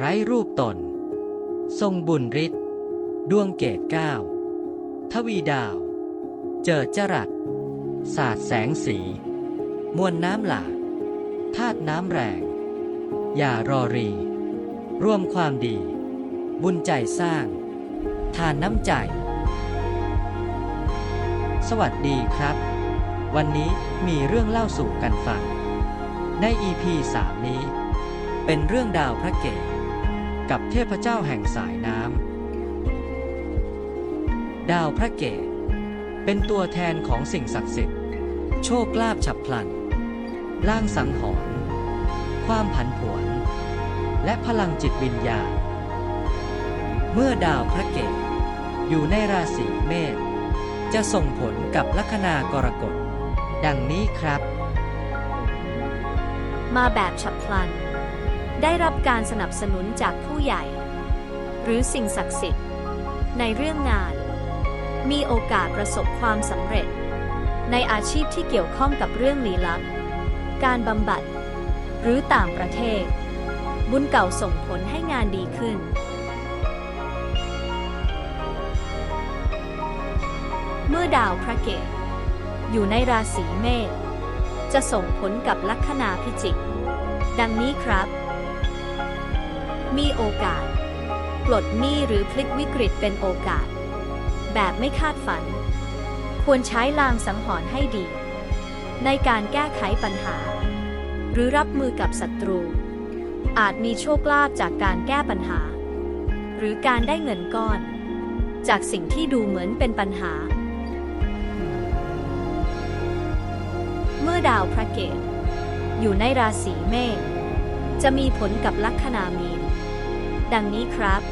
ไร้รูปตน ทรงบุญฤทธิ์ดวงเกตเก้าทวีดาว เจิดจรัสสาดแสงสี มวลน้ำหลากธาตุน้ำแรง อย่ารอรี ร่วมความดี บุญใจสร้าง ทานน้ำใจ สวัสดีครับ วันนี้มีเรื่องเล่าสู่กันฟัง ใน EP 3 นี้ เป็นเรื่องดาวพระเกต กับเทพเจ้าแห่งสายน้ำ ดาวพระเกตเป็นตัวแทนของสิ่งศักดิ์สิทธิ์ โชคลาภฉับพลัน ล่างสังหรณ์ความผันผวน และพลังจิตวิญญาณ เมื่อดาวพระเกตอยู่ในราศีเมษจะส่งผลกับลัคนากรกฎ ดังนี้ครับ มาแบบฉับพลัน ได้รับการสนับสนุนจากผู้ใหญ่ หรือสิ่งศักดิ์สิทธิ์ ในเรื่องงาน มีโอกาสประสบความสำเร็จ ในอาชีพที่เกี่ยวข้องกับเรื่องลี้ลับ การบำบัด หรือต่างประเทศ บุญเก่าส่งผลให้งานดีขึ้น เมื่อดาวพระเกตอยู่ในราศีเมษจะส่งผลกับลัคนาพิจิก ดังนี้ครับ มีโอกาส ปลดหนี้หรือพลิกวิกฤตเป็นโอกาส แบบไม่คาดฝัน ควรใช้ลางสังหรณ์ให้ดี ในการแก้ไขปัญหา หรือรับมือกับศัตรู อาจมีโชคลาภจากการแก้ปัญหา หรือการได้เงินก้อน จากสิ่งที่ดูเหมือนเป็นปัญหา เมื่อดาวพระเกตอยู่ในราศีเมษจะมีผลกับลัคนามีน ดังนี้ครับ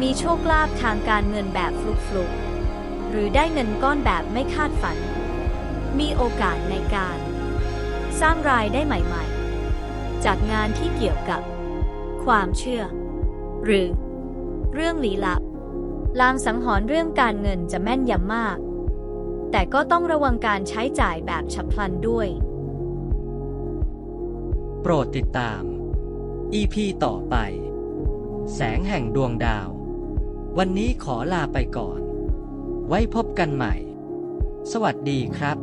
มีโชคลาภทางการเงินแบบฟลุกฟลุกๆ หรือได้เงินก้อนแบบไม่คาดฝัน มีโอกาสในการ สร้างรายได้ใหม่ๆ จากงานที่เกี่ยวกับ ความเชื่อ หรือ เรื่องลี้ลับ ลางสังหรณ์เรื่องการเงินจะแม่นยำมาก แต่ก็ต้องระวังการใช้จ่ายแบบฉับพลันด้วย โปรดติดตาม EP ต่อไป แสงแห่งดวงดาว วันนี้ขอลาไปก่อน ไว้พบกันใหม่ สวัสดีครับ